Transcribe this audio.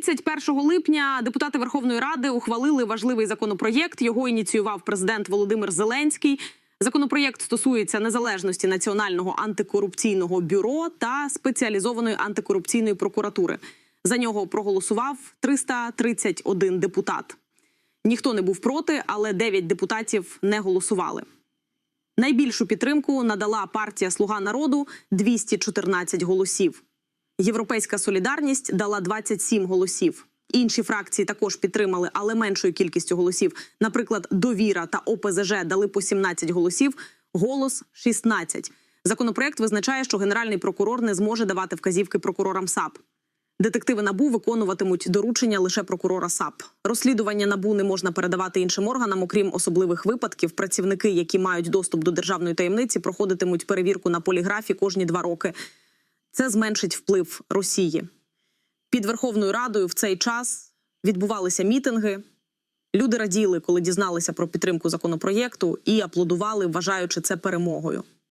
31 липня депутати Верховної Ради ухвалили важливий законопроєкт. Його ініціював президент Володимир Зеленський. Законопроєкт стосується незалежності національного антикорупційного бюро та спеціалізованої антикорупційної прокуратури. За нього проголосував 331 депутат. Ніхто не був проти, але 9 депутатів не голосували. Найбільшу підтримку надала партія Слуга народу 214 голосів. Європейська солідарність дала 27 голосів. Інші фракції також підтримали, але меншою кількістю голосів. Наприклад, довіра та ОПЗЖ дали по 17 голосів. Голос 16. Законопроект визначає, що генеральний прокурор не зможе давати вказівки прокурорам САП. Детективи набу виконуватимуть доручення лише прокурора САП. Розслідування набу не можна передавати іншим органам, окрім особливих випадків. Працівники, які мають доступ до державної таємниці, проходитимуть перевірку на поліграфі кожні два роки. Це зменшить вплив Росії. Під Верховною Радою в цей час відбувалися мітинги. Люди раділи, коли дізналися про підтримку законопроєкту, і аплодували, вважаючи це перемогою.